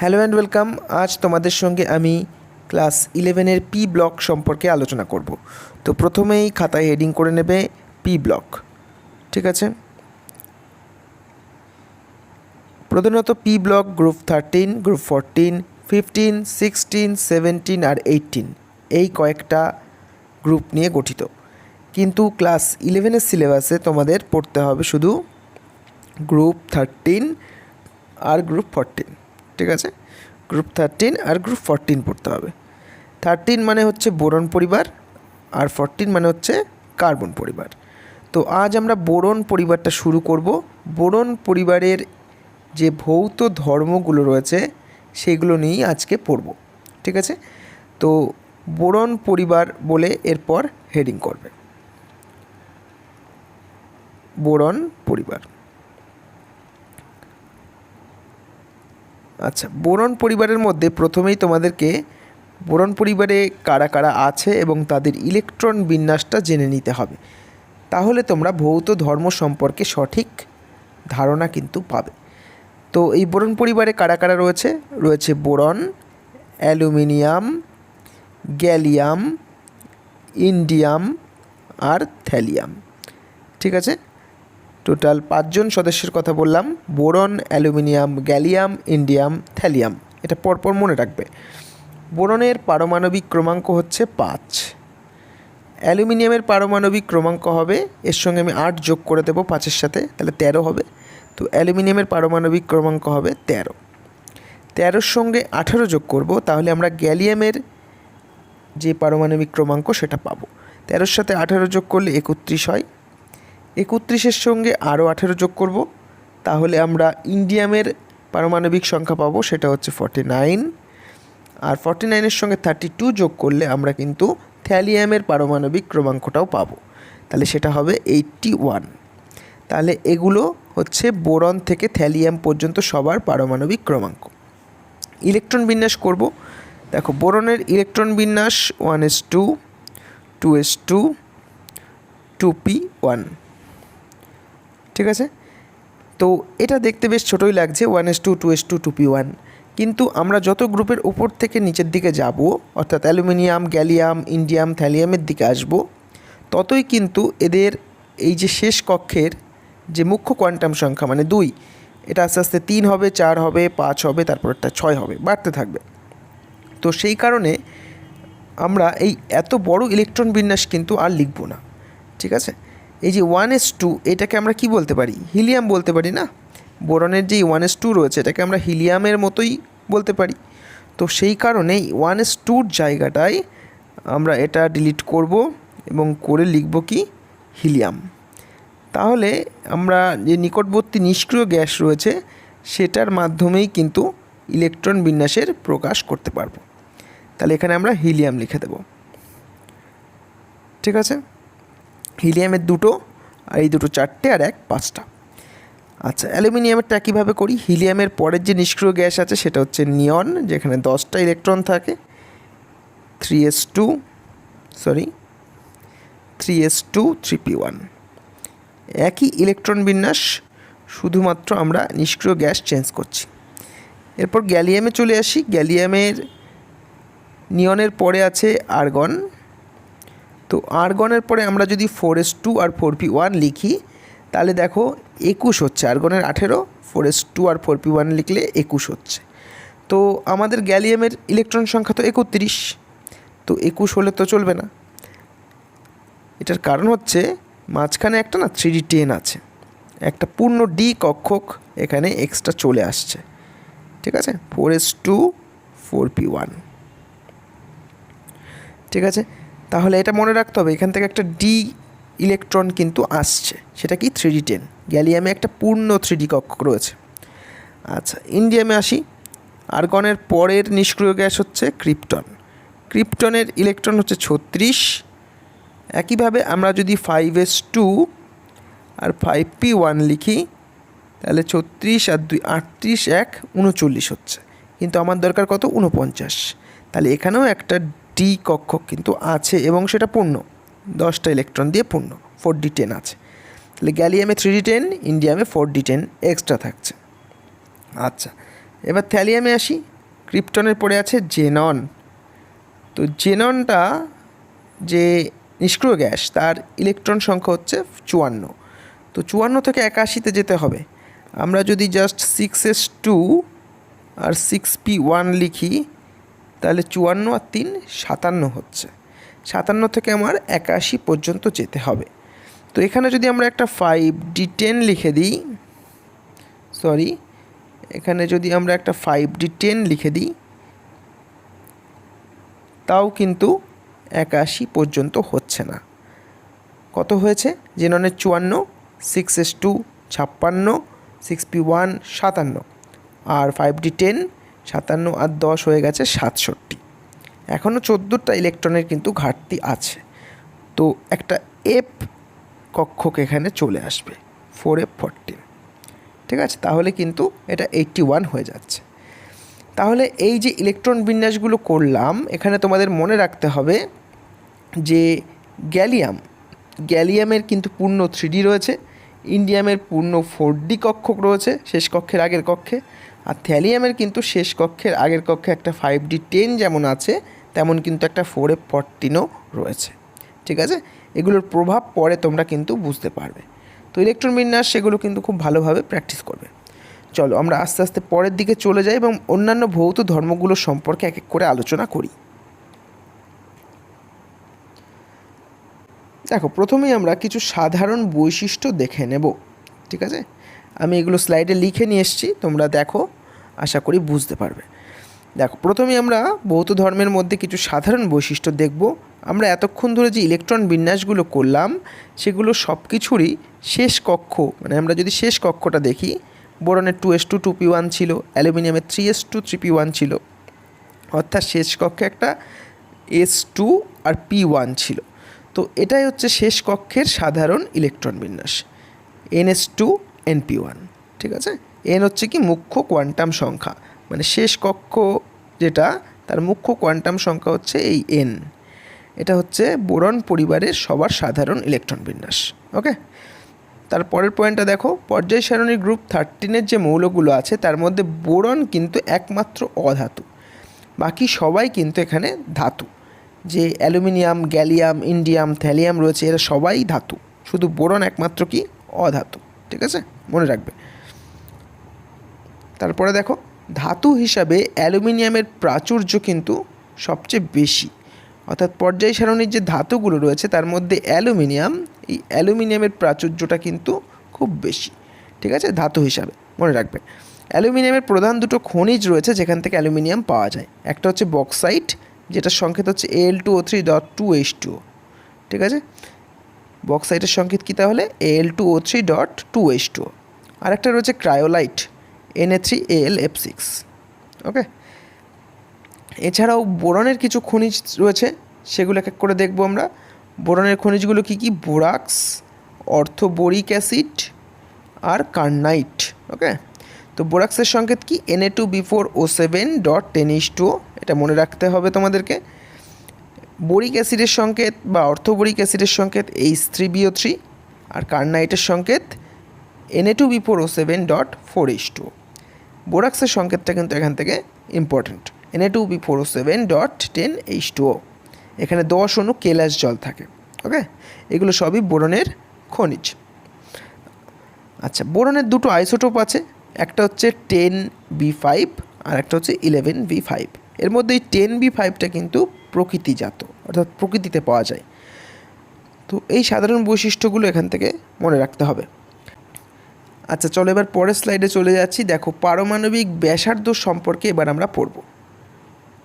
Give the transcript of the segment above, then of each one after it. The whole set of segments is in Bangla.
হ্যালো অ্যান্ড ওয়েলকাম আজ তোমাদের সঙ্গে আমি ক্লাস ইলেভেনের পি ব্লক সম্পর্কে আলোচনা করব। তো প্রথমেই খাতায় হেডিং করে নেবে পি ব্লক ঠিক আছে? প্রধানত P block group thirteen group fourteen fifteen sixteen seventeen আর এইটিন এই কয়েকটা গ্রুপ নিয়ে গঠিত। কিন্তু ক্লাস ইলেভেনের সিলেবাসে তোমাদের পড়তে হবে শুধু গ্রুপ থার্টিন আর গ্রুপ ফোরটিন ঠিক আছে? গ্রুপ থার্টিন আর গ্রুপ ফোরটিন পড়তে হবে। থার্টিন মানে হচ্ছে বোরন পরিবার আর ফোরটিন মানে হচ্ছে কার্বন পরিবার। তো আজ আমরা বোরন পরিবারটা শুরু করব। বোরন পরিবারের যে ভৌত ধর্মগুলো রয়েছে, সেগুলো নিয়েই আজকে পড়ব। ঠিক আছে? তো বোরন পরিবার বলে এরপর হেডিং করবে। বোরন পরিবার। আচ্ছা বোরন পরিবারের মধ্যে প্রথমেই তোমাদেরকে বোরন পরিবারে কারা কারা আছে এবং তাদের ইলেকট্রন বিন্যাসটা জেনে নিতে হবে। তাহলে তোমরা ভৌত ধর্ম সম্পর্কে সঠিক ধারণা কিন্তু পাবে। তো এই বোরন পরিবারে কারা কারা রয়েছে? রয়েছে বোরন, অ্যালুমিনিয়াম, গ্যালিয়াম, ইন্ডিয়াম আর থ্যালিয়াম। ঠিক আছে? টোটাল পাঁচজন সদস্যের কথা বললাম, boron, aluminium, gallium, indium, thallium. এটা পরপর মনে রাখবে। বোরনের পারমাণবিক ক্রমাঙ্ক হচ্ছে পাঁচ। অ্যালুমিনিয়ামের পারমাণবিক ক্রমাঙ্ক হবে, এর সঙ্গে আমি আট যোগ করে দেবো পাঁচের সাথে, তাহলে তেরো হবে। তো অ্যালুমিনিয়ামের পারমাণবিক ক্রমাঙ্ক হবে তেরো। তেরোর সঙ্গে আঠারো যোগ করব, তাহলে আমরা গ্যালিয়ামের যে পারমাণবিক ক্রমাঙ্ক সেটা পাবো। তেরোর সাথে আঠারো যোগ করলে একত্রিশ হয়। একত্রিশের সঙ্গে আরও আঠেরো যোগ করব। তাহলে আমরা ইন্ডিয়ামের পারমাণবিক সংখ্যা পাবো, সেটা হচ্ছে ফর্টি নাইন আর ফর্টি নাইনের সঙ্গে থার্টি টু যোগ করলে আমরা কিন্তু থ্যালিয়ামের পারমাণবিক ক্রমাঙ্কটাও পাবো। তাহলে সেটা হবে এইটটি ওয়ান তাহলে এগুলো হচ্ছে বোরন থেকে থ্যালিয়াম পর্যন্ত সবার পারমাণবিক ক্রমাঙ্ক। ইলেকট্রন বিন্যাস করব। দেখো, বোরনের ইলেকট্রন বিন্যাস one S two two S two two P one ঠিক আছে? তো এটা দেখতে বেশ ছোটোই লাগছে one S two two S two two P one কিন্তু আমরা যত গ্রুপের উপর থেকে নিচের দিকে যাব, অর্থাৎ অ্যালুমিনিয়াম, গ্যালিয়াম, ইন্ডিয়াম, থ্যালিয়ামের দিকে আসব, ততই কিন্তু এদের এই যে শেষ কক্ষের যে মুখ্য কোয়ান্টাম সংখ্যা মানে দুই, এটা আস্তে আস্তে তিন হবে, চার হবে, পাঁচ হবে, তারপর একটা ছয় হবে, বাড়তে থাকবে। তো সেই কারণে আমরা এই এত বড় ইলেকট্রন বিন্যাস কিন্তু আর লিখব না, ঠিক আছে? এই যে ওয়ান এস টু এটাকে আমরা কি বলতে পারি? হিলিয়াম বলতে পারি না? বোরনের যে ওয়ান এস টু রয়েছে, এটাকে আমরা হিলিয়ামের মতোই বলতে পারি। তো সেই কারণেই ওয়ান এস টুর জায়গাটায় আমরা এটা ডিলিট করব এবং করে লিখব কি? হিলিয়াম। তাহলে আমরা যে নিকটবর্তী নিষ্ক্রিয় গ্যাস রয়েছে, সেটার মাধ্যমেই কিন্তু ইলেকট্রন বিন্যাসের প্রকাশ করতে পারব। তাহলে এখানে আমরা হিলিয়াম লিখে দেব। ঠিক আছে? হিলিয়ামের দুটো, আর এই দুটো চারটে আর এক পাঁচটা। আচ্ছা অ্যালুমিনিয়ামেরটা কীভাবে করি? হিলিয়ামের পরের যে নিষ্ক্রিয় গ্যাস আছে সেটা হচ্ছে নিয়ন, যেখানে দশটা ইলেকট্রন থাকে। Three S two, sorry, three S two, three P one. একই ইলেকট্রন বিন্যাস শুধুমাত্র আমরা নিষ্ক্রিয় গ্যাস চেঞ্জ করছি। এরপর গ্যালিয়ামে চলে আসি। গ্যালিয়ামের নিয়নের পরে আছে আর্গন তো আর্গনের পরে আমরা যদি ফোর এস টু আর ফোর পি ওয়ান লিখি, তাহলে দেখো একুশ হচ্ছে। আর্গনের আঠেরো ফোর এস টু আর ফোর পি ওয়ান লিখলে একুশ হচ্ছে। তো আমাদের গ্যালিয়ামের ইলেকট্রন সংখ্যা তো একত্রিশ, তো একুশ হলে তো চলবে না। এটার কারণ হচ্ছে মাঝখানে একটা না থ্রি টেন আছে। একটা পূর্ণ ডি কক্ষক এখানে এক্সট্রা চলে আসছে। ঠিক আছে? Four S two four P one ঠিক আছে? তাহলে এটা মনে রাখতে হবে, এখান থেকে একটা ডি ইলেকট্রন কিন্তু আসছে। সেটা কি? থ্রি ডি টেন গ্যালিয়ামে একটা পূর্ণ থ্রি ডি কক্ষক রয়েছে। আচ্ছা ইন্ডিয়ামে আসি। আর্গনের পরের নিষ্ক্রিয় গ্যাস হচ্ছে ক্রিপ্টন। ক্রিপ্টনের ইলেকট্রন হচ্ছে ছত্রিশ। একইভাবে আমরা যদি ফাইভ এস টু আর ফাইভ পি ওয়ান লিখি, তাহলে ছত্রিশ আর দুই, আটত্রিশ, এক, উনচল্লিশ হচ্ছে। কিন্তু আমার দরকার কত? উনপঞ্চাশ তাহলে এখানেও একটা ডি কক্ষক কিন্তু আছে এবং সেটা পূর্ণ। দশটা ইলেকট্রন দিয়ে পূর্ণ ফোর ডি টেন আছে। তাহলে গ্যালিয়ামে থ্রি ডি টেন ইন্ডিয়ামে ফোর ডি টেন এক্সট্রা থাকছে। আচ্ছা এবার থ্যালিয়ামে আসি। ক্রিপ্টনের পরে আছে জেনন তো জেননটা যে নিষ্ক্রিয় গ্যাস, তার ইলেকট্রন সংখ্যা হচ্ছে চুয়ান্ন। তো চুয়ান্ন থেকে একাশিতে যেতে হবে। আমরা যদি জাস্ট সিক্স এস টু আর সিক্স পি ওয়ান লিখি তাহলে চুয়ান্ন আর তিন সাতান্ন হচ্ছে। সাতান্ন থেকে আমার একাশি পর্যন্ত যেতে হবে। তো এখানে যদি আমরা একটা ফাইভ ডি টেন লিখে দিই সরি এখানে যদি আমরা একটা ফাইভ ডি টেন লিখে দিই, তাও কিন্তু একাশি পর্যন্ত হচ্ছে না। কত হয়েছে? জেননের চুয়ান্ন সিক্স এস টু ছাপ্পান্ন সিক্স পি ওয়ান সাতান্ন। আর ফাইভ ডি টেন সাতান্ন আর দশ হয়ে গেছে সাতষট্টি। এখনও চোদ্দোটা ইলেকট্রনের কিন্তু ঘাটতি আছে। তো একটা এফ কক্ষক এখানে চলে আসবে ফোর এফ ফোরটিন ঠিক আছে? তাহলে কিন্তু এটা এইট্টি ওয়ান হয়ে যাচ্ছে। তাহলে এই যে ইলেকট্রন বিন্যাসগুলো করলাম, এখানে তোমাদের মনে রাখতে হবে যে গ্যালিয়াম, গ্যালিয়ামের কিন্তু পূর্ণ থ্রি রয়েছে, ইন্ডিয়ামের পূর্ণ ফোর ডি কক্ষক রয়েছে, শেষ কক্ষের আগের কক্ষে। আর থ্যালিয়ামের কিন্তু শেষ কক্ষের আগের কক্ষে একটা ফাইভ ডি টেন যেমন আছে, তেমন কিন্তু একটা ফোর এফ ফরটিনও রয়েছে। ঠিক আছে? এগুলোর প্রভাব পরে তোমরা কিন্তু বুঝতে পারবে। তো ইলেকট্রন বিন্যাস সেগুলো কিন্তু খুব ভালোভাবে প্র্যাকটিস করবে। চলো, আমরা আস্তে আস্তে পরের দিকে চলে যাই এবং অন্যান্য ভৌত ধর্মগুলো সম্পর্কে এক এক করে আলোচনা করি। দেখো, প্রথমেই আমরা কিছু সাধারণ বৈশিষ্ট্য দেখে নেব। ঠিক আছে? আমি এগুলো স্লাইডে লিখে নিয়ে এসেছি, তোমরা দেখো। আশা করি বুঝতে পারবে। দেখো, প্রথমেই আমরা বৌদ্ধ ধর্মের মধ্যে কিছু সাধারণ বৈশিষ্ট্য দেখব। আমরা এতক্ষণ ধরে যে ইলেকট্রন বিন্যাসগুলো করলাম, সেগুলো সব কিছুরই শেষ কক্ষ মানে আমরা যদি শেষ কক্ষটা দেখি, বোরনের two S two two P one ছিল, অ্যালুমিনিয়ামের three S two, three P one ছিল। অর্থাৎ শেষ কক্ষে একটা এস টু আর পি ওয়ান ছিল। তো এটাই হচ্ছে শেষ কক্ষের সাধারণ ইলেকট্রন বিন্যাস এনএস টু এনপি ওয়ান, ঠিক আছে? এন হচ্ছে কি মুখ্য কোয়ান্টাম সংখ্যা। মানে শেষ কক্ষ যেটা, তার মুখ্য কোয়ান্টাম সংখ্যা হচ্ছে এই এন। এটা হচ্ছে বোরন পরিবারের সবার সাধারণ ইলেকট্রন বিন্যাস, ওকে? তার পরের পয়েন্টটা দেখো, পর্যায় সারণীর গ্রুপ থার্টিনের যে মৌলগুলো আছে, তার মধ্যে বোরন কিন্তু একমাত্র অধাতু। বাকি সবাই কিন্তু এখানে ধাতু। যে অ্যালুমিনিয়াম, গ্যালিয়াম, ইন্ডিয়াম, থ্যালিয়াম রয়েছে, এরা সবাই ধাতু। শুধু বোরন একমাত্র কি? অধাতু, ঠিক আছে? মনে রাখবে। তারপরে দেখো, ধাতু হিসাবে অ্যালুমিনিয়ামের প্রাচুর্য কিন্তু সবচেয়ে বেশি। অর্থাৎ পর্যায় সারণীর যে ধাতুগুলো রয়েছে, তার মধ্যে অ্যালুমিনিয়াম, এই অ্যালুমিনিয়ামের প্রাচুর্যটা কিন্তু খুব বেশি। ঠিক আছে? ধাতু হিসাবে, মনে রাখবে। অ্যালুমিনিয়ামের প্রধান দুটো খনিজ রয়েছে, যেখান থেকে অ্যালুমিনিয়াম পাওয়া যায়। একটা হচ্ছে বক্সাইট, যেটার সংকেত হচ্ছে L two O three dot two H two ঠিক আছে? বক্সাইটের সংকেত কী তাহলে? L two O three dot two H two আর একটা রয়েছে cryolite N A three L F six okay এছাড়াও বোরনের কিছু খনিজ রয়েছে সেগুলো এক এক করে দেখব আমরা। বোরনের খনিজগুলো কী কী? বোরাক্স, অর্থোবোরিক অ্যাসিড আর কার্নাইট। ওকে তো বোরাক্সের সংকেত কি? NA two B four O seven dot ten ইস টু এটা মনে রাখতে হবে তোমাদেরকে। বোরিক অ্যাসিডের সংকেত বা অর্থোবোরিক অ্যাসিডের সংকেত এইচ থ্রি বিও থ্রি আর কার্নাইটের সংকেত NA two B four O seven dot four H two বোরাক্সের সংকেতটা কিন্তু এখান থেকে important N A two B four seven dot ten H two O এখানে দশ অনু কেলাস জল থাকে ওকে এগুলো সবই বোরনের খনিজ। আচ্ছা বোরনের দুটো আইসোটোপ আছে, একটা হচ্ছে টেন বি ফাইভ আর একটা হচ্ছে ইলেভেন বি ফাইভ এর মধ্যে এই টেন বি ফাইভটা কিন্তু প্রকৃতিজাত, অর্থাৎ প্রকৃতিতে পাওয়া যায়। তো এই সাধারণ বৈশিষ্ট্যগুলো এখান থেকে মনে রাখতে হবে। আচ্ছা চলো এবার পরের স্লাইডে চলে যাচ্ছি। দেখো, পারমাণবিক ব্যাসার্ধ সম্পর্কে এবার আমরা পড়ব।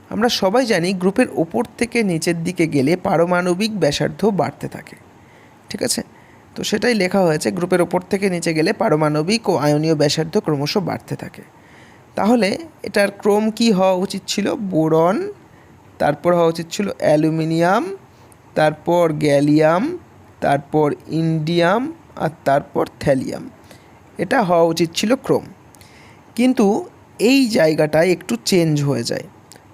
আমরা সবাই জানি গ্রুপের ওপর থেকে নিচের দিকে গেলে পারমাণবিক ব্যাসার্ধ বাড়তে থাকে। ঠিক আছে? তো সেটাই লেখা হয়েছে, গ্রুপের ওপর থেকে নিচে গেলে পারমাণবিক ও আয়নীয় ব্যাসার্ধ ক্রমশ বাড়তে থাকে। তাহলে এটার ক্রম কি হওয়া উচিত ছিল? বোরন, তারপর হওয়া উচিত ছিল অ্যালুমিনিয়াম, তারপর গ্যালিয়াম, তারপর ইন্ডিয়াম, আর তারপর থ্যালিয়াম। এটা হওয়া উচিত ছিল ক্রম। কিন্তু এই জায়গাটায় একটু চেঞ্জ হয়ে যায়।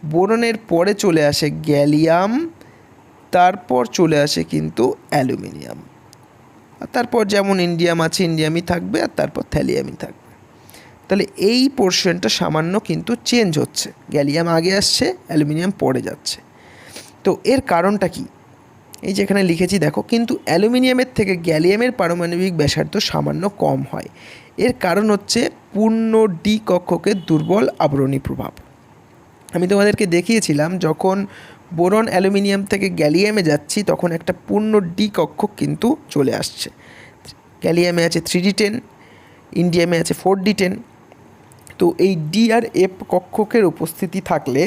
বোরনের পরে চলে আসে গ্যালিয়াম, তারপর চলে আসে কিন্তু অ্যালুমিনিয়াম। আর তারপর যেমন ইন্ডিয়াম আছে, ইন্ডিয়ামই থাকবে, আর তারপর থ্যালিয়ামই থাকবে। তাহলে এই পোর্শনটা সামান্য কিন্তু চেঞ্জ হচ্ছে। গ্যালিয়াম আগে আসছে, অ্যালুমিনিয়াম পরে যাচ্ছে। তো এর কারণটা কি? এই যে এখানে লিখেছি, দেখো, কিন্তু অ্যালুমিনিয়ামের থেকে গ্যালিয়ামের পারমাণবিক ব্যাসার্ধ সামান্য কম হয়। এর কারণ হচ্ছে পূর্ণ ডি কক্ষকে দুর্বল আবরণী প্রভাব। আমি তোমাদেরকে দেখিয়েছিলাম, যখন বোরন অ্যালুমিনিয়াম থেকে গ্যালিয়ামে যাচ্ছি, তখন একটা পূর্ণ ডি কক্ষ কিন্তু চলে আসছে। গ্যালিয়ামে আছে থ্রি ডি টেন, ইন্ডিয়ামে আছে ফোর ডি টেন। তো এই ডি আর এফ কক্ষকের উপস্থিতি থাকলে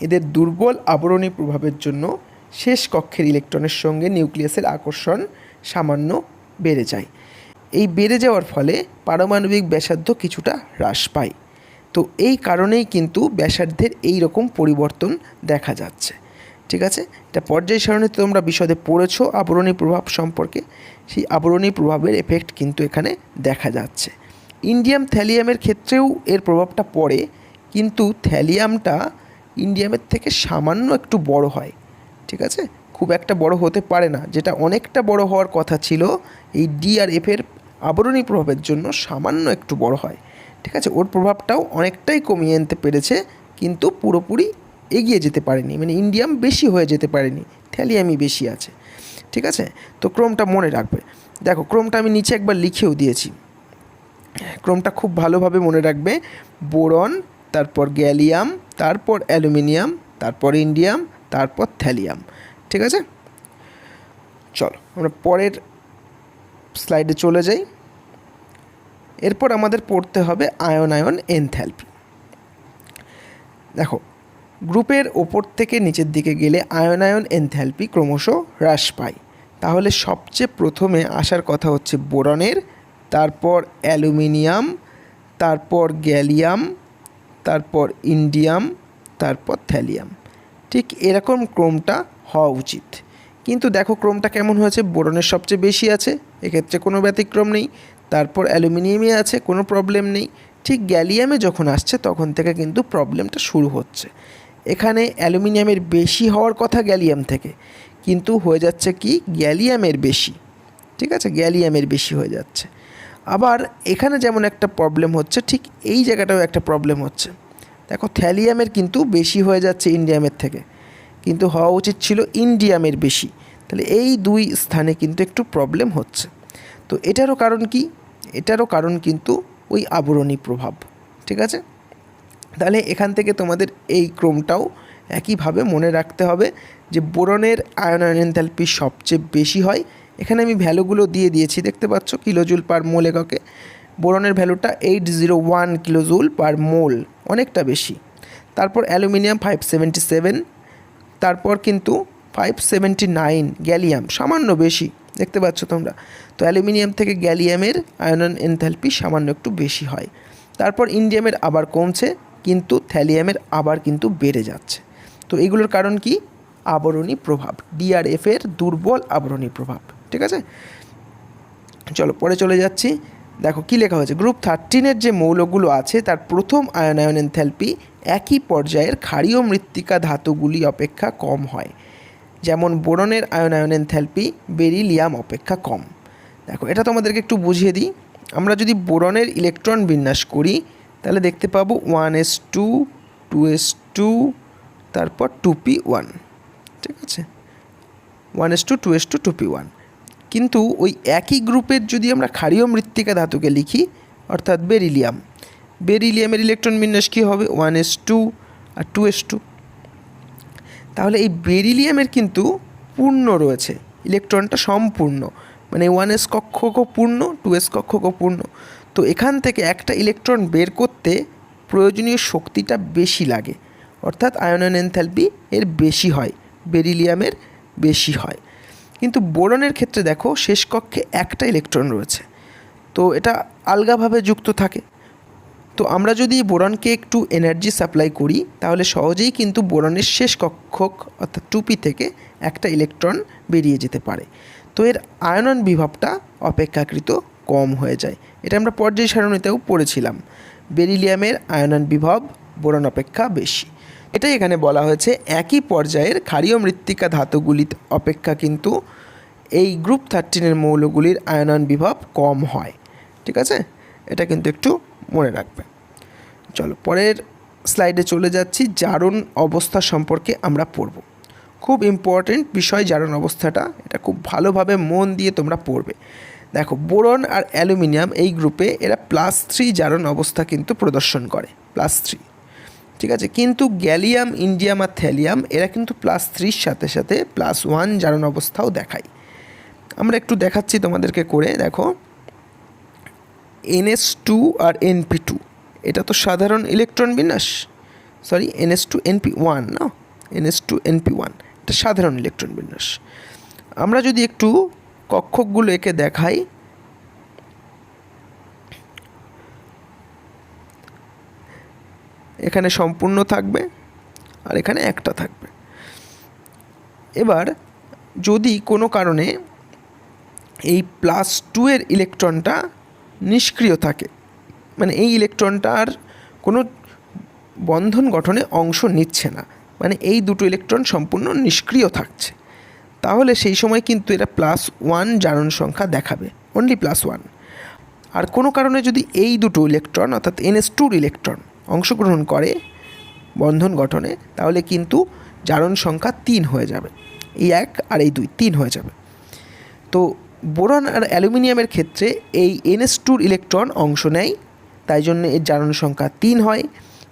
এদের দুর্বল আবরণী প্রভাবের জন্য শেষ কক্ষের ইলেকট্রনের সঙ্গে নিউক্লিয়াসের আকর্ষণ সামান্য বেড়ে যায়। এই বেড়ে যাওয়ার ফলে পারমাণবিক ব্যাসার্ধ কিছুটা হ্রাস পায়। তো এই কারণেই কিন্তু ব্যাসার্ধের এই রকম পরিবর্তন দেখা যাচ্ছে। ঠিক আছে? এটা পর্যায় সারণীতে তোমরা বিশদে পড়েছো আবরণী প্রভাব সম্পর্কে। সেই আবরণী প্রভাবের এফেক্ট কিন্তু এখানে দেখা যাচ্ছে। ইন্ডিয়াম থ্যালিয়ামের ক্ষেত্রেও এর প্রভাবটা পড়ে, কিন্তু থ্যালিয়ামটা ইন্ডিয়ামের থেকে সামান্য একটু বড় হয়। ঠিক আছে? খুব একটা বড় হতে পারে না। যেটা অনেকটা বড় হওয়ার কথা ছিল, এই ডি আর এফের আবরণী প্রভাবের জন্য সামান্য একটু বড় হয়। ঠিক আছে? ওর প্রভাবটাও অনেকটাই কমিয়ে আনতে পেরেছে, কিন্তু পুরোপুরি এগিয়ে যেতে পারেনি। মানে ইন্ডিয়াম বেশি হয়ে যেতে পারেনি। থ্যালিয়ামই বেশি আছে। ঠিক আছে? তো ক্রমটা মনে রাখবে। দেখো, ক্রমটা আমি নিচে একবার লিখেও দিয়েছি। ক্রমটা খুব ভালোভাবে মনে রাখবে। বোরন, তারপর গ্যালিয়াম, তারপর অ্যালুমিনিয়াম, তারপর ইন্ডিয়াম তারপর থ্যালিয়াম, ঠিক আছে? চলো, আমরা পরের স্লাইডে চলে যাই। এরপর আমাদের পড়তে হবে আয়ন আয়ন এনথ্যালপি। দেখো, গ্রুপের ওপর থেকে নিচের দিকে গেলে আয়ন আয়ন এনথ্যালপি ক্রমশ হ্রাস পায়। তাহলে সবচেয়ে প্রথমে আসার কথা হচ্ছে বোরনের, তারপর অ্যালুমিনিয়াম, তারপর গ্যালিয়াম, তারপর ইন্ডিয়াম, তারপর থ্যালিয়াম। ঠিক এরকম ক্রমটা হওয়া উচিত। কিন্তু দেখো ক্রমটা কেমন হয়েছে? বোরনের সবচেয়ে বেশি আছে, এক্ষেত্রে কোনো ব্যতিক্রম নেই। তারপর অ্যালুমিনিয়ামে আছে, কোনো প্রবলেম নেই। ঠিক গ্যালিয়ামে যখন আসছে, তখন থেকে কিন্তু প্রবলেমটা শুরু হচ্ছে। এখানে অ্যালুমিনিয়ামের বেশি হওয়ার কথা গ্যালিয়াম থেকে। কিন্তু হয়ে যাচ্ছে কি? গ্যালিয়ামের বেশি। ঠিক আছে? গ্যালিয়ামের বেশি হয়ে যাচ্ছে। আবার এখানে যেমন একটা প্রবলেম হচ্ছে, ঠিক এই জায়গাটাও একটা প্রবলেম হচ্ছে। দেখো, থ্যালিয়ামের কিন্তু বেশি হয়ে যাচ্ছে ইন্ডিয়ামের থেকে। কিন্তু হওয়া উচিত ছিল ইন্ডিয়ামের বেশি। তাহলে এই দুই স্থানে কিন্তু একটু প্রবলেম হচ্ছে। তো এটারও কারণ কি? এটারও কারণ কিন্তু ওই আবরণী প্রভাব। ঠিক আছে? তাহলে এখান থেকে তোমাদের এই ক্রমটাও একইভাবে মনে রাখতে হবে যে বোরনের আয়ন এনথ্যালপি সবচেয়ে বেশি হয়। এখানে আমি ভ্যালুগুলো দিয়ে দিয়েছি, দেখতে পাচ্ছ? কিলোজুল পার মোল এককে। বোরনের ভ্যালুটা eight zero one kilojoule per mole অনেকটা বেশি। তারপর অ্যালুমিনিয়াম ফাইভ সেভেন্টি সেভেন তারপর কিন্তু ফাইভ সেভেন্টি নাইন গ্যালিয়াম, সামান্য বেশি, দেখতে পাচ্ছ তোমরা। তো অ্যালুমিনিয়াম থেকে গ্যালিয়ামের আয়নন এনথ্যালপি সামান্য একটু বেশি হয়। তারপর ইন্ডিয়ামের আবার কমছে, কিন্তু থ্যালিয়ামের আবার কিন্তু বেড়ে যাচ্ছে। তো এগুলোর কারণ কি? আবরণী প্রভাব ডিআরএফ এর দুর্বল আবরণী প্রভাব, ঠিক আছে? চলো, পরে চলে যাচ্ছি। দেখো কি লেখা হয়েছে? গ্রুপ থার্টিনের যে মৌলগুলো আছে, তার প্রথম আয়নায়ন এনথ্যালপি একই পর্যায়ের ক্ষারীয় মৃত্তিকা ধাতুগুলি অপেক্ষা কম হয়। যেমন বোরনের আয়নায়ন এনথ্যালপি বেরিলিয়াম অপেক্ষা কম। দেখো, এটা তোমাদেরকে একটু বুঝিয়ে দিই। আমরা যদি বোরনের ইলেকট্রন বিন্যাস করি, তাহলে দেখতে পাবো one S two two S two তারপর টু পি ওয়ান ঠিক আছে? One S two two S two two P one কিন্তু ওই একই গ্রুপের যদি আমরা ক্ষারীয় মৃত্তিকা ধাতুকে লিখি, অর্থাৎ বেরিলিয়াম। বেরিলিয়ামের ইলেকট্রন বিন্যাস কী হবে? ওয়ান এস টু আর টু এস টু। তাহলে এই বেরিলিয়ামের কিন্তু পূর্ণ রয়েছে। ইলেকট্রনটা সম্পূর্ণ। মানে ওয়ান এস কক্ষক পূর্ণ, টু এস কক্ষক পূর্ণ। তো এখান থেকে একটা ইলেকট্রন বের করতে প্রয়োজনীয় শক্তিটা বেশি লাগে। অর্থাৎ আয়নন এনথ্যালপি এর বেশি হয়। বেরিলিয়ামের বেশি হয়। কিন্তু বোরনের ক্ষেত্রে দেখো শেষ কক্ষে একটা ইলেকট্রন রয়েছে। তো এটা আলগাভাবে যুক্ত থাকে। তো আমরা যদি বোরনকে একটু এনার্জি সাপ্লাই করি, তাহলে সহজেই কিন্তু বোরনের শেষ কক্ষক অর্থাৎ টুপি থেকে একটা ইলেকট্রন বেরিয়ে যেতে পারে। তো এর আয়নন বিভবটা অপেক্ষাকৃত কম হয়ে যায়। এটা আমরা পর্যায় সারণীতেও পড়েছিলাম। বেরিলিয়ামের আয়নন বিভব বোরন অপেক্ষা বেশি। এটাই এখানে বলা হয়েছে, একই পর্যায়ের ক্ষারীয় মৃত্তিকা ধাতুগুলি অপেক্ষা কিন্তু এই গ্রুপ থার্টিনের মৌলগুলির আয়নন বিভব কম হয়। ঠিক আছে? এটা কিন্তু একটু মনে রাখবে চলো, পরের স্লাইডে চলে যাচ্ছি, জারণ অবস্থা সম্পর্কে আমরা পড়ব। খুব ইম্পর্টেন্ট বিষয় জারণ অবস্থাটা, এটা খুব ভালোভাবে মন দিয়ে তোমরা পড়বে। দেখো, বোরন আর অ্যালুমিনিয়াম এই গ্রুপে এরা প্লাস থ্রি জারণ অবস্থা কিন্তু প্রদর্শন করে প্লাস থ্রি ঠিক আছে? কিন্তু গ্যালিয়াম, ইন্ডিয়াম আর থ্যালিয়াম, এরা কিন্তু প্লাস থ্রির সাথে সাথে প্লাস ওয়ান জারণ অবস্থাও দেখায়। আমরা একটু দেখাচ্ছি তোমাদেরকে করে, দেখো। এনএস টু আর এনপি টু এটা তো সাধারণ ইলেকট্রন বিন্যাস। Sorry NS two NP one না? এনএস টু এনপি ওয়ান এটা সাধারণ ইলেকট্রন বিন্যাস। আমরা যদি একটু কক্ষকগুলো একে দেখাই এখানে সম্পূর্ণ থাকবে আর এখানে একটা থাকবে। এবার যদি কোনো কারণে এই প্লাস টু এর ইলেকট্রনটা নিষ্ক্রিয় থাকে মানে এই ইলেকট্রনটা আর কোনো বন্ধন গঠনে অংশ নিচ্ছে না মানে এই দুটো ইলেকট্রন সম্পূর্ণ নিষ্ক্রিয় থাকছে, তাহলে সেই সময় কিন্তু এটা প্লাস ওয়ান জারণ সংখ্যা দেখাবে অনলি প্লাস ওয়ান আর কোনো কারণে যদি এই দুটো ইলেকট্রন অর্থাৎ এনএস টুর ইলেকট্রন অংশগ্রহণ করে বন্ধন গঠনে, তাহলে কিন্তু জারণ সংখ্যা তিন হয়ে যাবে। এই এক আর এই দুই তিন হয়ে যাবে। তো বোরন আর অ্যালুমিনিয়ামের ক্ষেত্রে এই এনএস টুর ইলেকট্রন অংশ নেয়, তাই জন্য এর জারণ সংখ্যা তিন হয়।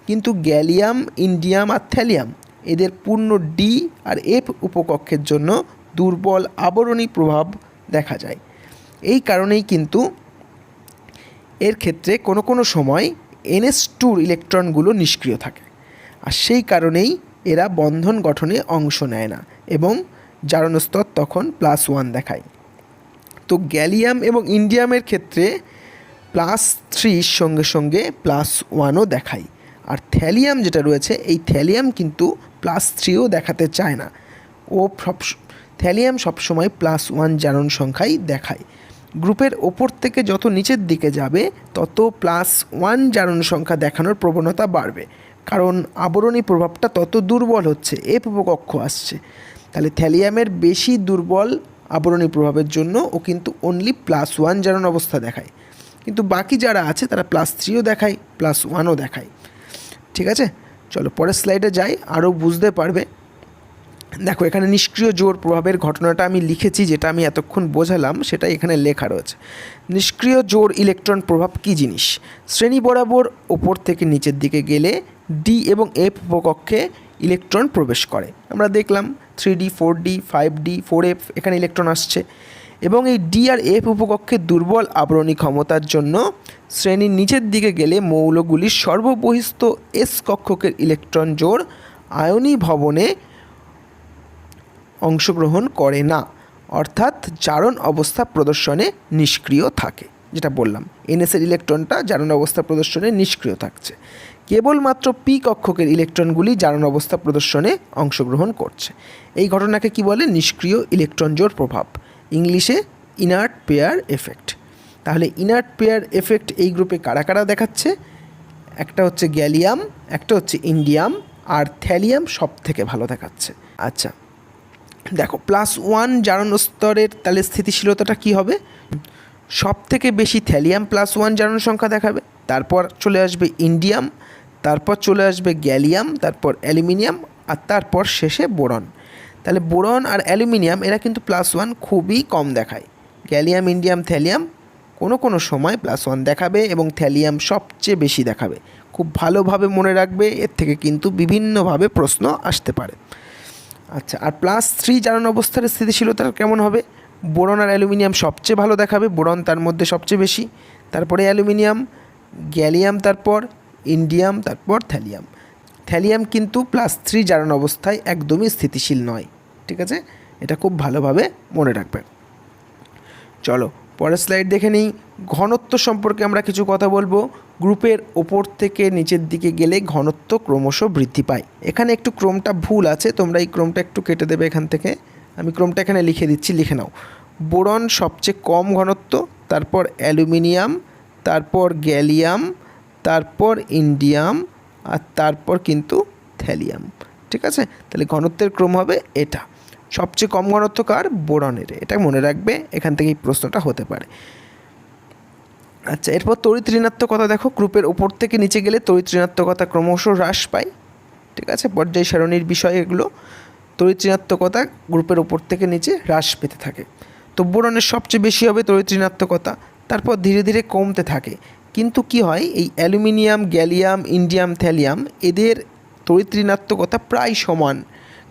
কিন্তু গ্যালিয়াম, ইন্ডিয়াম আর থ্যালিয়াম এদের পূর্ণ ডি আর এফ উপকক্ষের জন্য দুর্বল আবরণী প্রভাব দেখা যায়। এই কারণেই কিন্তু এর ক্ষেত্রে কোনো কোনো সময় এনএস টুর ইলেকট্রনগুলো নিষ্ক্রিয় থাকে। আর সেই কারণেই এরা বন্ধন গঠনে অংশ নেয় না এবং জারণ স্তর তখন প্লাস ওয়ান দেখায়। তো গ্যালিয়াম এবং ইন্ডিয়ামের ক্ষেত্রে প্লাস থ্রির সঙ্গে সঙ্গে প্লাস ওয়ানও দেখায়। আর থ্যালিয়াম যেটা রয়েছে, এই থ্যালিয়াম কিন্তু প্লাস থ্রিও দেখাতে চায় না। ও সব থ্যালিয়াম সবসময় প্লাস ওয়ান জারণ সংখ্যাই দেখায়। গ্রুপের ওপর থেকে যত নিচের দিকে যাবে, তত প্লাস ওয়ান জারণ সংখ্যা দেখানোর প্রবণতা বাড়বে। কারণ আবরণী প্রভাবটা তত দুর্বল হচ্ছে, এ উপকক্ষ আসছে। তাহলে থ্যালিয়ামের বেশি দুর্বল আবরণী প্রভাবের জন্য ও কিন্তু অনলি প্লাস ওয়ান জারণ অবস্থা দেখায়। কিন্তু বাকি যারা আছে, তারা প্লাস থ্রিও দেখায় প্লাস ওয়ানও দেখায়। ঠিক আছে? চলো পরের স্লাইডে যাই, আরও বুঝতে পারবে। দেখো, এখানে নিষ্ক্রিয় জোর প্রভাবের ঘটনাটা আমি লিখেছি, যেটা আমি এতক্ষণ বোঝালাম, সেটা এখানে লেখা রয়েছে। নিষ্ক্রিয় জোর ইলেকট্রন প্রভাব কী জিনিস? শ্রেণি বরাবর ওপর থেকে নিচের দিকে গেলে ডি এবং এফ উপকক্ষে ইলেকট্রন প্রবেশ করে। আমরা দেখলাম three D, four D, five D, four F, এখানে ইলেকট্রন আসছে। এবং এই ডি আর এফ উপকক্ষে দুর্বল আবরণী ক্ষমতার জন্য শ্রেণির নিচের দিকে গেলে মৌলগুলির সর্ববহিস্থ এস কক্ষকের ইলেকট্রন জোর আয়নী ভবনে অংশগ্রহণ করে না। অর্থাৎ জারণ অবস্থা প্রদর্শনে নিষ্ক্রিয় থাকে, যেটা বললাম। এনএসের ইলেকট্রনটা জারণ অবস্থা প্রদর্শনে নিষ্ক্রিয় থাকছে। কেবলমাত্র পি কক্ষকের ইলেকট্রনগুলি জারণ অবস্থা প্রদর্শনে অংশগ্রহণ করছে। এই ঘটনাকে কি বলে? নিষ্ক্রিয় ইলেকট্রন জোর প্রভাব। ইংলিশে ইনার্ট পেয়ার এফেক্ট তাহলে ইনার্ট পেয়ার এফেক্ট এই গ্রুপে কারা কারা দেখাচ্ছে? একটা হচ্ছে গ্যালিয়াম, একটা হচ্ছে ইন্ডিয়াম, আর থ্যালিয়াম সব থেকে ভালো দেখাচ্ছে। আচ্ছা দেখো প্লাস ওয়ান জারণ স্তরের তাহলে স্থিতিশীলতাটা কী হবে? সব থেকে বেশি থ্যালিয়াম প্লাস ওয়ান জারণ সংখ্যা দেখাবে, তারপর চলে আসবে ইন্ডিয়াম তারপর চলে আসবে গ্যালিয়াম তারপর অ্যালুমিনিয়াম আর তারপর শেষে বোরন তাহলে বোরন আর অ্যালুমিনিয়াম এরা কিন্তু প্লাস ওয়ান খুবই কম দেখায়। গ্যালিয়াম ইন্ডিয়াম থ্যালিয়াম কোনো কোনো সময় প্লাস ওয়ান দেখাবে এবং থ্যালিয়াম সবচেয়ে বেশি দেখাবে। খুব ভালোভাবে মনে রাখবে, এর থেকে কিন্তু বিভিন্নভাবে প্রশ্ন আসতে পারে। আচ্ছা আর প্লাস থ্রি জারণ অবস্থার স্থিতিশীলতা কেমন হবে? বোরন আর অ্যালুমিনিয়াম সবচেয়ে ভালো দেখাবে, বোরন তার মধ্যে সবচেয়ে বেশি। তারপরে অ্যালুমিনিয়াম, গ্যালিয়াম তারপর, ইন্ডিয়াম তারপর থ্যালিয়াম। থ্যালিয়াম কিন্তু প্লাস থ্রি জারণ অবস্থায় একদমই স্থিতিশীল নয়, ঠিক আছে? এটা খুব ভালোভাবে মনে রাখবে। চলো পরের স্লাইড দেখে নিই। ঘনত্ব সম্পর্কে আমরা কিছু কথা বলব। গ্রুপের ওপর থেকে নিচের দিকে গেলে ঘনত্ব ক্রমশ বৃদ্ধি পায়। এখানে একটু ক্রমটা ভুল আছে, তোমরা এই ক্রমটা একটু কেটে দেবে এখান থেকে। আমি ক্রমটা এখানে লিখে দিচ্ছি, লিখে নাও। বোরন সবচেয়ে কম ঘনত্ব, তারপর অ্যালুমিনিয়াম, তারপর গ্যালিয়াম, তারপর ইন্ডিয়াম, আর তারপর কিন্তু থ্যালিয়াম। ঠিক আছে? তাহলে ঘনত্বের ক্রম হবে এটা। সবচেয়ে কম ঘনত্ব কার? বোরনের। এটা মনে রাখবে, এখান থেকে এই প্রশ্নটা হতে পারে। আচ্ছা এরপর তড়িৎ ঋণাত্মকতা দেখো, গ্রুপের ওপর থেকে নিচে গেলে তড়িৎ ঋণাত্মকতা ক্রমশ হ্রাস পায়। ঠিক আছে, পর্যায় সারণীর বিষয় এগুলো। তড়িৎ ঋণাত্মকতা গ্রুপের ওপর থেকে নিচে হ্রাস পেতে থাকে। তো বোরনের সবচেয়ে বেশি হবে তড়িৎ ঋণাত্মকতা, তারপর ধীরে ধীরে কমতে থাকে। কিন্তু কি হয়, এই অ্যালুমিনিয়াম, গ্যালিয়াম, ইন্ডিয়াম, থ্যালিয়াম, এদের তড়িৎ ঋণাত্মকতা প্রায় সমান।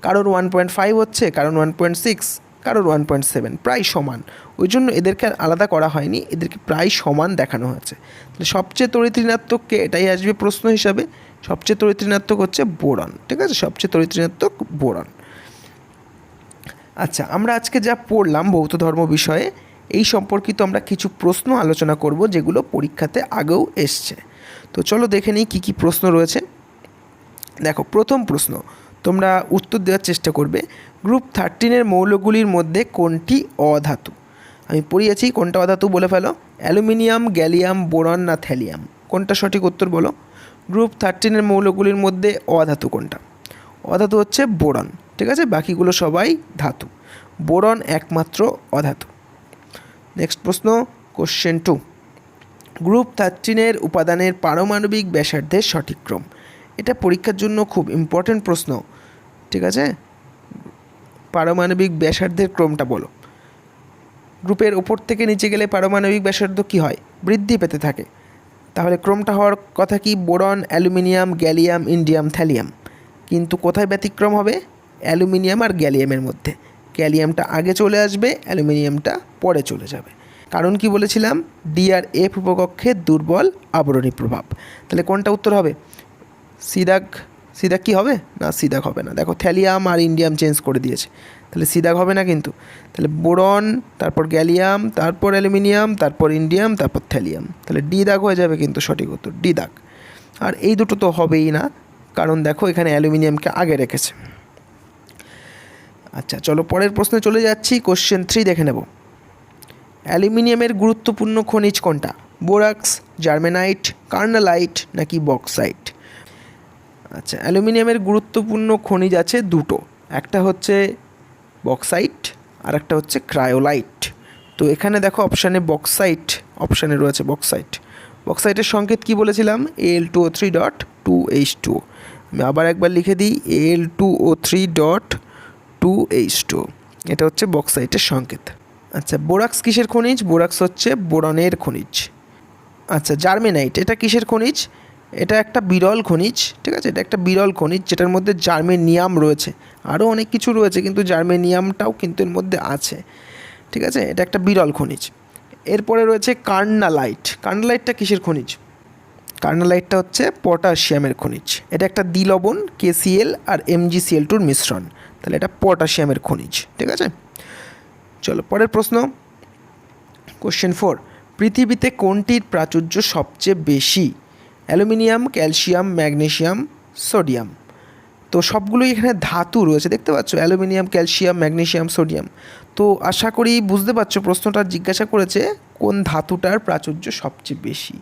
কারোর ওয়ান পয়েন্ট ফাইভ হচ্ছে, কারোর ওয়ান পয়েন্ট সিক্স কারোর ওয়ান পয়েন্ট সেভেন প্রায় সমান। ওই জন্য এদেরকে আলাদা করা হয়নি, এদেরকে প্রায় সমান দেখানো হয়েছে। তাহলে সবচেয়ে তড়িৎ ঋণাত্মককে এটাই আসবে প্রশ্ন হিসাবে। সবচেয়ে তড়িৎ ঋণাত্মক হচ্ছে বোরন, ঠিক আছে? সবচেয়ে তড়িৎ বোরন। আচ্ছা আমরা আজকে যা পড়লাম ভৌত ধর্ম বিষয়ে, এই সম্পর্কিত আমরা কিছু প্রশ্ন আলোচনা করব, যেগুলো পরীক্ষাতে আগেও এসছে। তো চলো দেখে নিই কী কী প্রশ্ন রয়েছে। দেখো, প্রথম প্রশ্ন তোমরা উত্তর দেওয়ার চেষ্টা করবে। গ্রুপ থার্টিনের মৌলগুলির মধ্যে কোনটি অধাতু? আমি পড়িয়েছি কোনটা অধাতু বলে ফেলো? অ্যালুমিনিয়াম, গ্যালিয়াম, বোরন না থ্যালিয়াম? কোনটা সঠিক উত্তর বলো? গ্রুপ থার্টিনের মৌলগুলির মধ্যে অধাতু কোনটা? অধাতু হচ্ছে বোরন, ঠিক আছে? বাকিগুলো সবাই ধাতু। বোরন একমাত্র অধাতু। নেক্সট প্রশ্ন কোশ্চেন টু গ্রুপ থার্টিনের উপাদানের পারমাণবিক ব্যাসার্ধের সঠিক ক্রম। এটা পরীক্ষার জন্য খুব ইম্পর্টেন্ট প্রশ্ন, ঠিক আছে? পারমাণবিক ব্যাসার্ধের ক্রমটা বলো। গ্রুপের ওপর থেকে নিচে গেলে পারমাণবিক ব্যাসার্ধ কী হয়? বৃদ্ধি পেতে থাকে। তাহলে ক্রমটা হওয়ার কথা কি? Boron, aluminium, gallium, indium, thallium. কিন্তু কোথায় ব্যতিক্রম হবে? অ্যালুমিনিয়াম আর গ্যালিয়ামের মধ্যে। গ্যালিয়ামটা আগে চলে আসবে, অ্যালুমিনিয়ামটা পরে চলে যাবে। কারণ কি বলেছিলাম? ডি আর উপকক্ষে দুর্বল আবরণী প্রভাব। তাহলে কোনটা উত্তর হবে? সিদাক সিদাক কি হবে? না, সিদাক হবে না। দেখো, থ্যালিয়াম আর ইন্ডিয়াম চেঞ্জ করে দিয়েছে। তাহলে সিদাক হবে না কিন্তু? তাহলে বোরন, তারপর গ্যালিয়াম, তারপর অ্যালুমিনিয়াম, তারপর ইন্ডিয়াম, তারপর থ্যালিয়াম। তাহলে ডি দাগ হয়ে যাবে কিন্তু সঠিক উত্তর, ডি দাগ। আর এই দুটো তো হবেই না, কারণ দেখো এখানে অ্যালুমিনিয়ামকে আগে রেখেছে। আচ্ছা চলো পরের প্রশ্নে চলে যাচ্ছি কোশ্চেন থ্রি দেখে নেব। অ্যালুমিনিয়ামের গুরুত্বপূর্ণ খনিজ কোনটা? বোরাক্স, জার্মেনাইট, কার্নালাইট নাকি বক্সাইট? আচ্ছা অ্যালুমিনিয়ামের গুরুত্বপূর্ণ খনিজ আছে দুটো। একটা হচ্ছে বক্সাইট আর একটা হচ্ছে ক্রায়োলাইট। তো এখানে দেখো অপশানে বক্সাইট, অপশানে রয়েছে বক্সাইট। বক্সাইটের সংকেত কি বলেছিলাম? L two O three dot two H two আমি আবার একবার লিখে দিই L two O three dot two H two এটা হচ্ছে বক্সাইটের সংকেত। আচ্ছা বোরাক্স কিসের খনিজ? বোরাক্স হচ্ছে বোরনের খনিজ। আচ্ছা জার্মেনাইট, এটা কিসের খনিজ? এটা একটা বিরল খনিজ, ঠিক আছে? এটা একটা বিরল খনিজ যেটার মধ্যে জার্মেনিয়াম রয়েছে। আরও অনেক কিছু রয়েছে, কিন্তু জার্মেনিয়ামটাও কিন্তু এর মধ্যে আছে, ঠিক আছে? এটা একটা বিরল খনিজ। এরপরে রয়েছে কার্নালাইট। কার্নালাইটটা কিসের খনিজ? কার্নালাইটটা হচ্ছে পটাশিয়ামের খনিজ। এটা একটা দ্বিলবণ, কেসিএল আর এমজিসিএল টুর মিশ্রণ। তাহলে এটা পটাশিয়ামের খনিজ, ঠিক আছে? চলো, পরের প্রশ্ন। কোশ্চেন ফোর পৃথিবীতে কোনটির প্রাচুর্য সবচেয়ে বেশি? Aluminium, calcium magnesium sodium. তো সবগুলোই এখানে ধাতু রয়েছে, দেখতে পাচ্ছ? Aluminium, calcium, magnesium, sodium. তো আশা করি বুঝতে পারছ, প্রশ্নটা জিজ্ঞাসা করেছে কোন ধাতুটার প্রাচুর্য সবচেয়ে বেশি।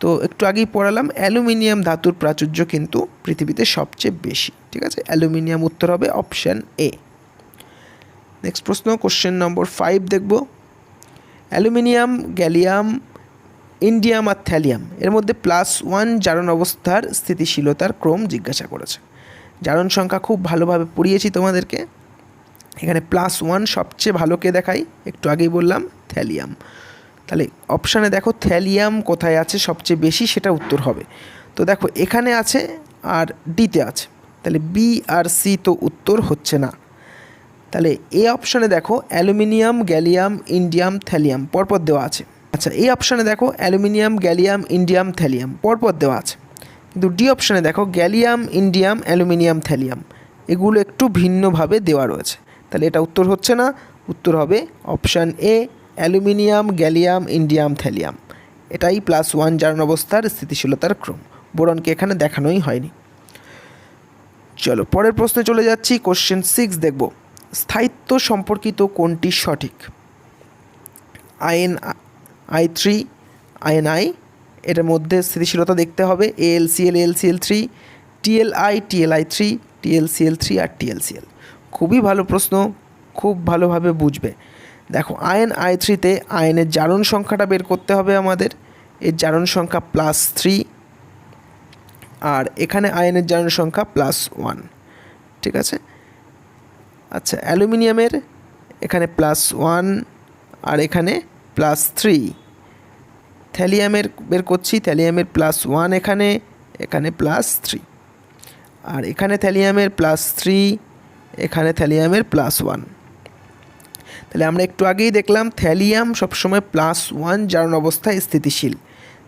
তো একটু আগেই পড়ালাম, অ্যালুমিনিয়াম ধাতুর প্রাচুর্য কিন্তু পৃথিবীতে সবচেয়ে বেশি, ঠিক আছে? অ্যালুমিনিয়াম উত্তর হবে অপশান এ। নেক্সট প্রশ্ন কোশ্চেন নম্বর ফাইভ দেখব। অ্যালুমিনিয়াম, গ্যালিয়াম ইন্ডিয়াম আর থ্যালিয়াম এর মধ্যে প্লাস ওয়ান জারণ অবস্থার স্থিতিশীলতার ক্রম জিজ্ঞাসা করেছে। জারণ সংখ্যা খুব ভালোভাবে পড়িয়েছি তোমাদেরকে। এখানে প্লাস ওয়ান সবচেয়ে ভালোকে দেখাই। একটু আগেই বললাম থ্যালিয়াম তাহলে অপশানে দেখো থ্যালিয়াম কোথায় আছে, সবচেয়ে বেশি সেটা উত্তর হবে। তো দেখো, এখানে আছে আর ডিতে আছে। তাহলে বি আর সি তো উত্তর হচ্ছে না। তাহলে এ অপশানে দেখো, অ্যালুমিনিয়াম, গ্যালিয়াম, ইন্ডিয়াম থ্যালিয়াম পরপর দেওয়া আছে। আচ্ছা এই অপশানে দেখো, অ্যালুমিনিয়াম, গ্যালিয়াম, ইন্ডিয়াম, থ্যালিয়াম, পরপর দেওয়া আছে। কিন্তু ডি অপশানে দেখো, গ্যালিয়াম, ইন্ডিয়াম, অ্যালুমিনিয়াম, থ্যালিয়াম, এগুলো একটু ভিন্নভাবে দেওয়া রয়েছে। তাহলে এটা উত্তর হচ্ছে না, উত্তর হবে option A aluminium, gallium, indium, thallium. এটাই প্লাস ওয়ান জারণ অবস্থার স্থিতিশীলতার ক্রম। বোরনকে এখানে দেখানোই হয়নি। চলো, পরের প্রশ্নে চলে যাচ্ছি কোশ্চেন সিক্স দেখব। স্থায়িত্ব সম্পর্কিত কোনটি সঠিক? IN I three IN I এটার মধ্যে স্থিতিশীলতা দেখতে হবে L CL L CL three TLI TLI three TLCL three আর টিএলসিএল খুবই ভালো প্রশ্ন, খুব ভালোভাবে বুঝবে। দেখো আয়ন আই থ্রিতে আয়নের জারণ সংখ্যাটা বের করতে হবে আমাদের, এর জারণ সংখ্যা প্লাস থ্রি, আর এখানে আয়নের জারণ সংখ্যা প্লাস ওয়ান, ঠিক আছে? আচ্ছা অ্যালুমিনিয়ামের, এখানে প্লাস ওয়ান, আর এখানে প্লাস থ্রি থ্যালিয়ামের বের করছি থ্যালিয়ামের প্লাস ওয়ান এখানে এখানে প্লাস থ্রি আর এখানে থ্যালিয়ামের প্লাস থ্রি এখানে থ্যালিয়ামের প্লাস ওয়ান তাহলে আমরা একটু আগেই দেখলাম থ্যালিয়াম সবসময় প্লাস ওয়ান জারণ অবস্থায় স্থিতিশীল।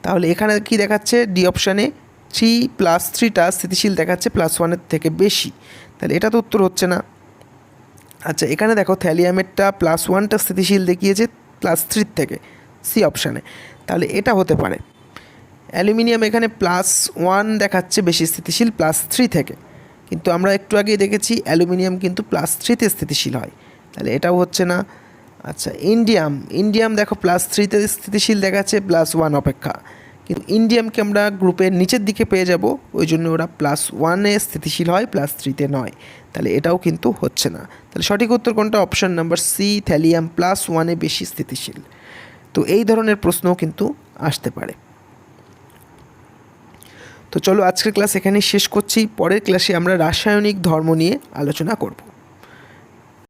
তাহলে এখানে কি দেখাচ্ছে? ডি অপশানে থ্রি প্লাস থ্রিটা স্থিতিশীল দেখাচ্ছে প্লাস ওয়ানের থেকে বেশি। তাহলে এটা তো উত্তর হচ্ছে না। আচ্ছা এখানে দেখো থ্যালিয়ামেরটা প্লাস ওয়ানটা স্থিতিশীল দেখিয়েছে প্লাস থ্রির থেকে সি অপশানে তাহলে এটা হতে পারে। অ্যালুমিনিয়াম এখানে প্লাস ওয়ান দেখাচ্ছে বেশি স্থিতিশীল প্লাস থ্রি থেকে। কিন্তু আমরা একটু আগেই দেখেছি অ্যালুমিনিয়াম কিন্তু প্লাস থ্রিতে স্থিতিশীল হয়। তাহলে এটাও হচ্ছে না। আচ্ছা ইন্ডিয়াম। ইন্ডিয়াম দেখো প্লাস থ্রিতে স্থিতিশীল দেখাচ্ছে প্লাস ওয়ান অপেক্ষা। কিন্তু ইন্ডিয়ামকে আমরা গ্রুপের নিচের দিকে পেয়ে যাব, ওই জন্য ওরা প্লাস ওয়ানে স্থিতিশীল হয় প্লাস থ্রিতে নয়। তাহলে এটাও কিন্তু হচ্ছে না। তাহলে সঠিক উত্তর কোনটা? Option number C thallium plus ওয়ানে বেশি স্থিতিশীল। তো এই ধরনের প্রশ্নও কিন্তু আসতে পারে। তো চলো আজকের ক্লাস এখানেই শেষ করছি। পরের ক্লাসে আমরা রাসায়নিক ধর্ম নিয়ে আলোচনা করব।